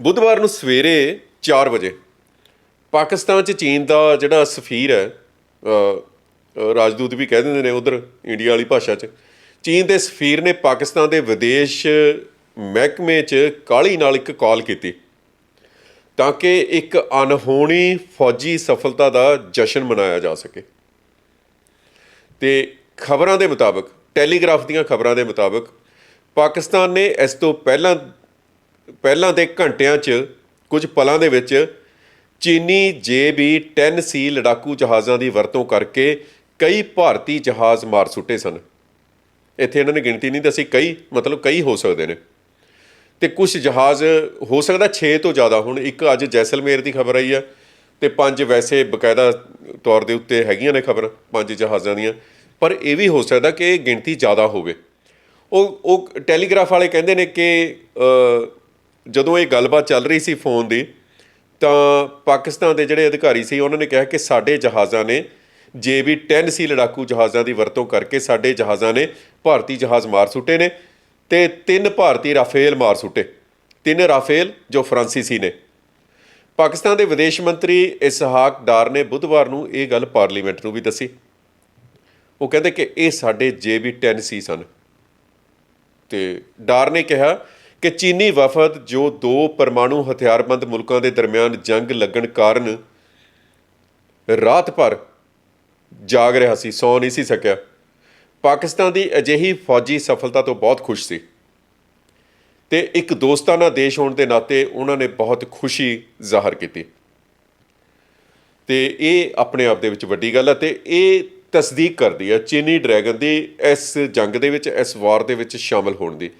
ਬੁੱਧਵਾਰ ਨੂੰ ਸਵੇਰੇ 4 ਵਜੇ ਪਾਕਿਸਤਾਨ 'ਚ ਚੀਨ ਦਾ ਜਿਹੜਾ ਸਫੀਰ ਹੈ ਰਾਜਦੂਤ ਵੀ ਕਹਿ ਦਿੰਦੇ ਨੇ ਉਧਰ ਇੰਡੀਆ ਵਾਲੀ ਭਾਸ਼ਾ 'ਚ, ਚੀਨ ਦੇ ਸਫੀਰ ਨੇ ਪਾਕਿਸਤਾਨ ਦੇ ਵਿਦੇਸ਼ ਮਹਿਕਮੇ 'ਚ ਕਾਲੀ ਨਾਲ ਇੱਕ ਕਾਲ ਕੀਤੀ ਤਾਂ ਕਿ ਇੱਕ ਅਨਹੋਣੀ ਫੌਜੀ ਸਫਲਤਾ ਦਾ ਜਸ਼ਨ ਮਨਾਇਆ ਜਾ ਸਕੇ। ਤੇ ਖਬਰਾਂ ਦੇ ਮੁਤਾਬਕ, ਟੈਲੀਗ੍ਰਾਫ ਦੀਆਂ ਖਬਰਾਂ ਦੇ ਮੁਤਾਬਕ ਪਾਕਿਸਤਾਨ ਨੇ ਇਸ ਤੋਂ ਪਹਿਲਾਂ ਪਹਿਲਾਂ ਦੇ ਘੰਟਿਆਂ 'ਚ, ਕੁਝ ਪਲਾਂ ਦੇ ਵਿੱਚ, ਚੀਨੀ ਜੇਬੀ 10 ਸੀ ਲੜਾਕੂ ਜਹਾਜ਼ਾਂ ਦੀ ਵਰਤੋਂ ਕਰਕੇ ਕਈ ਭਾਰਤੀ ਜਹਾਜ਼ ਮਾਰ ਸੁੱਟੇ ਸਨ। ਇੱਥੇ ਇਹਨਾਂ ਨੇ ਗਿਣਤੀ ਨਹੀਂ ਦੱਸੀ, ਕਈ, ਮਤਲਬ ਕਈ ਹੋ ਸਕਦੇ ਨੇ। ਤੇ ਕੁਝ ਜਹਾਜ਼ ਹੋ ਸਕਦਾ 6 ਤੋਂ ਜ਼ਿਆਦਾ ਹੁਣ। ਇੱਕ ਅੱਜ ਜੈਸਲਮੇਰ ਦੀ ਖਬਰ ਆਈ ਆ ਤੇ ਪੰਜ ਵੈਸੇ ਬਕਾਇਦਾ ਤੌਰ ਦੇ ਉੱਤੇ ਹੈਗੀਆਂ ਨੇ ਖਬਰ, ਪੰਜ ਜਹਾਜ਼ਾਂ ਦੀਆਂ। ਪਰ ਇਹ ਵੀ ਹੋ ਸਕਦਾ ਕਿ ਗਿਣਤੀ ਜ਼ਿਆਦਾ ਹੋਵੇ। ਉਹ ਉਹ ਟੈਲੀਗ੍ਰਾਫ ਵਾਲੇ ਕਹਿੰਦੇ ਨੇ ਕਿ ਜਦੋਂ ਇਹ ਗੱਲਬਾਤ ਚੱਲ ਰਹੀ ਸੀ ਫੋਨ ਦੀ, ਤਾਂ ਪਾਕਿਸਤਾਨ ਦੇ ਜਿਹੜੇ ਅਧਿਕਾਰੀ ਸੀ, ਉਹਨਾਂ ਨੇ ਕਿਹਾ ਕਿ ਸਾਡੇ ਜਹਾਜ਼ਾਂ ਨੇ ਜੇਬੀ 10 ਸੀ ਲੜਾਕੂ ਜਹਾਜ਼ਾਂ ਦੀ ਵਰਤੋਂ ਕਰਕੇ ਸਾਡੇ ਜਹਾਜ਼ਾਂ ਨੇ ਭਾਰਤੀ ਜਹਾਜ਼ ਮਾਰ ਸੁੱਟੇ ਨੇ ਤੇ ਤਿੰਨ ਭਾਰਤੀ ਰਾਫੇਲ ਮਾਰ ਸੁੱਟੇ। ਤਿੰਨ ਰਾਫੇਲ ਜੋ ਫਰਾਂਸੀਸੀ ਨੇ। ਪਾਕਿਸਤਾਨ ਦੇ ਵਿਦੇਸ਼ ਮੰਤਰੀ ਇਸਹਾਕ ਡਾਰ ਨੇ ਬੁੱਧਵਾਰ ਨੂੰ ਇਹ ਗੱਲ ਪਾਰਲੀਮੈਂਟ ਨੂੰ ਵੀ ਦੱਸੀ। ਉਹ ਕਹਿੰਦੇ ਕਿ ਇਹ ਸਾਡੇ ਜੇਬੀ 10 ਸੀ ਸਨ। ਤੇ ਡਾਰ ਨੇ ਕਿਹਾ ਕਿ ਚੀਨੀ ਵਫਦ ਜੋ ਦੋ ਪਰਮਾਣੂ ਹਥਿਆਰਬੰਦ ਮੁਲਕਾਂ ਦੇ ਦਰਮਿਆਨ ਜੰਗ ਲੱਗਣ ਕਾਰਨ ਰਾਤ ਭਰ ਜਾਗ ਰਿਹਾ ਸੀ, ਸੌ ਨਹੀਂ ਸੀ ਸਕਿਆ। ਪਾਕਿਸਤਾਨ ਦੀ ਅਜਿਹੀ ਫੌਜੀ ਸਫਲਤਾ ਤੋਂ ਬਹੁਤ ਖੁਸ਼ ਸੀ। ਤੇ ਇੱਕ ਦੋਸਤਾਨਾ ਦੇਸ਼ ਹੋਣ ਦੇ ਨਾਤੇ ਉਹਨਾਂ ਨੇ ਬਹੁਤ ਖੁਸ਼ੀ ਜ਼ਾਹਰ ਕੀਤੀ। ਤੇ ਇਹ ਆਪਣੇ ਆਪ ਦੇ ਵਿੱਚ ਵੱਡੀ ਗੱਲ ਹੈ ਤੇ ਇਹ ਤਸਦੀਕ ਕਰਦੀ ਹੈ ਚੀਨੀ ਡਰੈਗਨ ਦੀ ਇਸ ਜੰਗ ਦੇ ਵਿੱਚ, ਇਸ ਵਾਰ ਦੇ ਵਿੱਚ ਸ਼ਾਮਲ ਹੋਣ ਦੀ।